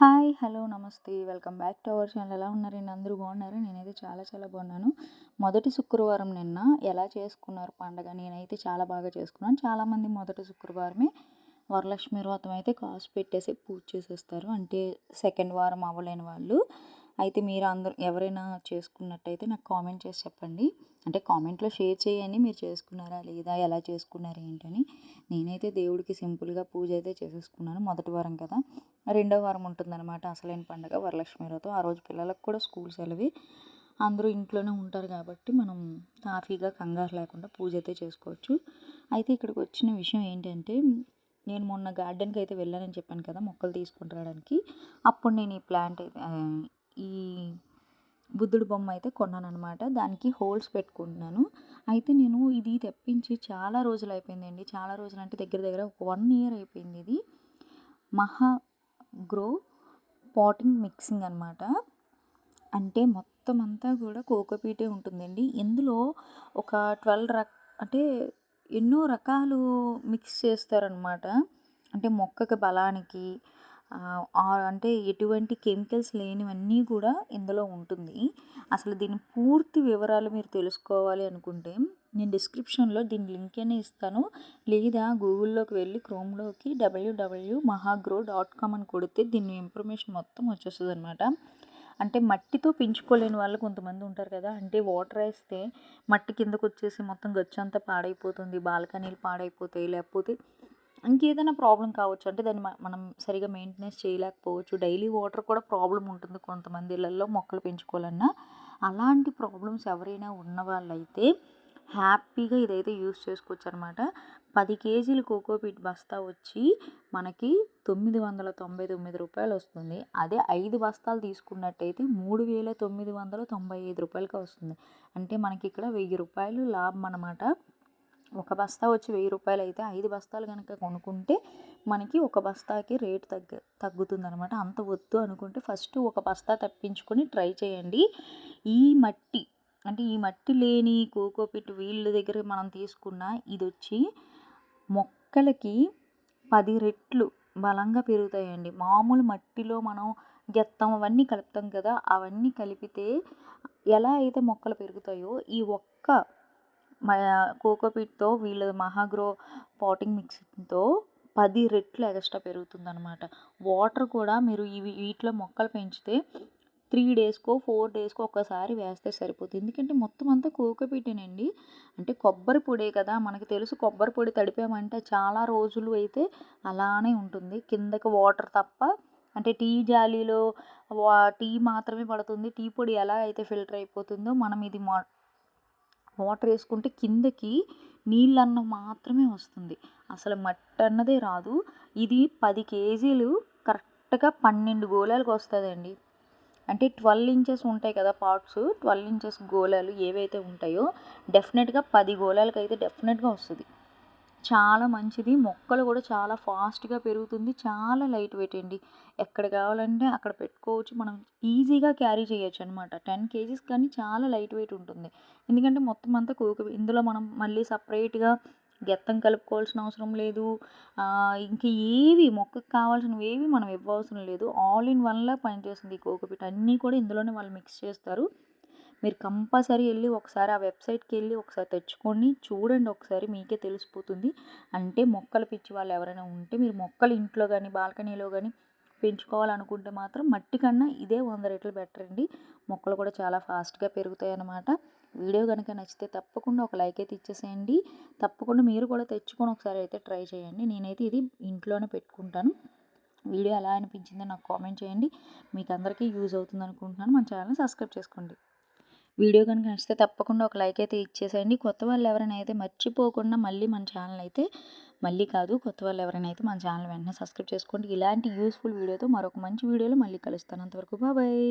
Hi hello నమస్తే. Welcome back to our channel. ఎలా ఉన్నారండి అందరూ బాగున్నారు? నేనైతే చాలా చాలా బాగున్నాను. మొదటి శుక్రవారం నిన్న ఎలా చేసుకున్నారు పండగ? నేనైతే చాలా బాగా చేసుకున్నాను. చాలామంది మొదటి శుక్రవారమే వరలక్ష్మి వ్రతం అయితే కాసు పెట్టేసి పూజ చేసేస్తారు. అంటే సెకండ్ వారం అవ్వలేని వాళ్ళు. అయితే మీరు అందరూ ఎవరైనా చేసుకున్నట్టయితే నాకు కామెంట్ చేసి చెప్పండి. అంటే కామెంట్లో షేర్ చేయండి మీరు చేసుకున్నారా లేదా ఎలా చేసుకున్నారు ఏంటని. నేనైతే దేవుడికి సింపుల్గా పూజ అయితే చేసేసుకున్నాను మొదటి వారం కదా. రెండో వారం ఉంటుందన్నమాట అసలైన పండుగ వరలక్ష్మి వ్రతం. ఆ రోజు పిల్లలకు కూడా స్కూల్ సెలవి. అందరూ ఇంట్లోనే ఉంటారు కాబట్టి మనం హాఫీగా కంగారు లేకుండా పూజ అయితే చేసుకోవచ్చు. అయితే ఇక్కడికి వచ్చిన విషయం ఏంటంటే నేను మొన్న గార్డెన్కి అయితే వెళ్ళానని చెప్పాను కదా మొక్కలు తీసుకుని రావడానికి. అప్పుడు నేను ఈ ప్లాంట్ అయితే ఈ బుద్ధుడు బొమ్మ అయితే కొన్నాను అనమాట దానికి హోల్స్ పెట్టుకుంటున్నాను. అయితే నేను ఇది తెప్పించి చాలా రోజులు అయిపోయిందండి. చాలా రోజులు అంటే దగ్గర దగ్గర ఒక వన్ ఇయర్ అయిపోయింది ఇది. మహా గ్రో పాటింగ్ మిక్సింగ్ అనమాట అంటే మొత్తం అంతా కూడా కోకోపీటే ఉంటుందండి. ఇందులో ఒక ట్వెల్వ్ రక్ అంటే ఎన్నో రకాలు మిక్స్ చేస్తారనమాట అంటే మొక్కకి బలానికి అంటే ఎటువంటి కెమికల్స్ లేనివన్నీ కూడా ఇందులో ఉంటుంది. అసలు దీని పూర్తి వివరాలు మీరు తెలుసుకోవాలి అనుకుంటే నేను డిస్క్రిప్షన్లో దీని లింక్ అనే ఇస్తాను. లేదా గూగుల్లోకి వెళ్ళి క్రోమ్లోకి డబ్ల్యూడబ్ల్యూ మహాగ్రో డాట్ కామ్ అని కొడితే దీని ఇన్ఫర్మేషన్ మొత్తం వచ్చేస్తుంది అనమాట అంటే మట్టితో పెంచుకోలేని వాళ్ళు కొంతమంది ఉంటారు కదా అంటే వాటర్ వేస్తే మట్టి కిందకు వచ్చేసి మొత్తం గచ్చంతా పాడైపోతుంది బాల్కనీలు పాడైపోతాయి లేకపోతే ఇంకేదైనా ప్రాబ్లం కావచ్చు. అంటే దాన్ని మనం సరిగా మెయింటెనెన్స్ చేయలేకపోవచ్చు. డైలీ వాటర్ కూడా ప్రాబ్లం ఉంటుంది కొంతమంది ఇళ్ళల్లో మొక్కలు పెంచుకోవాలన్నా. అలాంటి ప్రాబ్లమ్స్ ఎవరైనా ఉన్న వాళ్ళైతే హ్యాపీగా ఇదైతే యూస్ చేసుకోవచ్చు అనమాట పది కేజీలు కోకోపీట్ బస్తా వచ్చి మనకి తొమ్మిది వందల తొంభై తొమ్మిది రూపాయలు వస్తుంది అదే ఐదు బస్తాలు తీసుకున్నట్టయితే మూడు వేల తొమ్మిది వందల తొంభై ఐదు రూపాయలకి వస్తుంది. అంటే మనకి ఇక్కడ వెయ్యి రూపాయలు లాభం అనమాట ఒక బస్తా వచ్చి వెయ్యి రూపాయలు అయితే ఐదు బస్తాలు కనుక కొనుక్కుంటే మనకి ఒక బస్తాకి రేట్ తగ్గ తగ్గుతుంది అనమాట అంత వద్దు అనుకుంటే ఫస్ట్ ఒక బస్తా తప్పించుకొని ట్రై చేయండి. ఈ మట్టి అంటే ఈ మట్టి లేని కోకోపిట్ వీళ్ళ దగ్గర మనం తీసుకున్న ఇది వచ్చి మొక్కలకి పది రెట్లు బలంగా పెరుగుతాయండి. మామూలు మట్టిలో మనం గెత్తం అవన్నీ కలుపుతాం కదా అవన్నీ కలిపితే ఎలా అయితే మొక్కలు పెరుగుతాయో ఈ ఒక్క కోకోపీట్తో వీళ్ళ మహాగ్రో పాటింగ్ మిక్స్తో పది రెట్లు ఎక్స్ట్రా పెరుగుతుందనమాట వాటర్ కూడా మీరు ఇవి వీటిలో మొక్కలు పెంచితే త్రీ డేస్కో ఫోర్ డేస్కో ఒకసారి వేస్తే సరిపోతుంది. ఎందుకంటే మొత్తం అంతా కోకోపీటేనండి. అంటే కొబ్బరి పొడే కదా మనకి తెలుసు కొబ్బరి పొడి తడిపామంటే చాలా రోజులు అయితే అలానే ఉంటుంది. కిందకి వాటర్ తప్ప అంటే టీ జాలీలో టీ మాత్రమే పడుతుంది. టీ పొడి ఎలా అయితే ఫిల్టర్ అయిపోతుందో మనం ఇది వాటర్ వేసుకుంటే కిందకి నీళ్ళన్న మాత్రమే వస్తుంది. అసలు మట్టి అన్నదే రాదు. ఇది పది కేజీలు కరెక్ట్గా పన్నెండు గోళాలకు వస్తుందండి. అంటే ట్వెల్వ్ ఇంచెస్ ఉంటాయి కదా పార్ట్స్. ట్వెల్వ్ ఇంచెస్ గోళాలు ఏవైతే ఉంటాయో డెఫినెట్గా పది గోళాలకైతే అయితే డెఫినెట్గా వస్తుంది. చాలా మంచిది. మొక్కలు కూడా చాలా ఫాస్ట్గా పెరుగుతుంది. చాలా లైట్ వెయిట్ అండి. ఎక్కడ కావాలంటే అక్కడ పెట్టుకోవచ్చు. మనం ఈజీగా క్యారీ చేయొచ్చు అనమాట టెన్ కేజీస్ కానీ చాలా లైట్ వెయిట్ ఉంటుంది. ఎందుకంటే మొత్తం అంతా కోక ఇందులో మనం మళ్ళీ సపరేట్గా గెత్తం కలుపుకోవాల్సిన అవసరం లేదు. ఇంక ఏవి మొక్కకు కావాల్సినవి ఏవి మనం ఇవ్వవసరం లేదు. ఆల్ ఇన్ వన్లా పనిచేస్తుంది ఈ కోకోపీట్ అన్నీ కూడా ఇందులోనే వాళ్ళు మిక్స్ చేస్తారు. మీరు కంపల్సరీ వెళ్ళి ఒకసారి ఆ వెబ్సైట్కి వెళ్ళి ఒకసారి తెచ్చుకొని చూడండి ఒకసారి మీకే తెలిసిపోతుంది. అంటే మొక్కలు పిచ్చి వాళ్ళు ఎవరైనా ఉంటే మీరు మొక్కలు ఇంట్లో కానీ బాల్కనీలో కానీ పెంచుకోవాలనుకుంటే మాత్రం మట్టి కన్నా ఇదే వంద రెట్లు బెటర్ అండి. మొక్కలు కూడా చాలా ఫాస్ట్గా పెరుగుతాయి అన్నమాట వీడియో కనుక నచ్చితే తప్పకుండా ఒక లైక్ అయితే ఇచ్చేసేయండి. తప్పకుండా మీరు కూడా తెచ్చుకొని ఒకసారి అయితే ట్రై చేయండి. నేనైతే ఇది ఇంట్లోనే పెట్టుకుంటాను. వీడియో ఎలా అనిపించిందో నాకు కామెంట్ చేయండి. మీకు అందరికీ యూజ్ అవుతుంది అనుకుంటున్నాను. మన ఛానల్ సబ్స్క్రైబ్ చేసుకోండి. వీడియో కనుక నచ్చితే తప్పకుండా ఒక లైక్ అయితే ఇచ్చేసేయండి. కొత్త వాళ్ళు ఎవరైనా అయితే మర్చిపోకుండా మళ్ళీ మన ఛానల్ అయితే మళ్ళీ కాదు కొత్త వాళ్ళు ఎవరైనా అయితే మన ఛానల్ వెంటనే సబ్స్క్రైబ్ చేసుకోండి. ఇలాంటి యూస్ఫుల్ వీడియోతో మరొక మంచి వీడియోలో మళ్ళీ కలుస్తాను. అంతవరకు బాబాయ్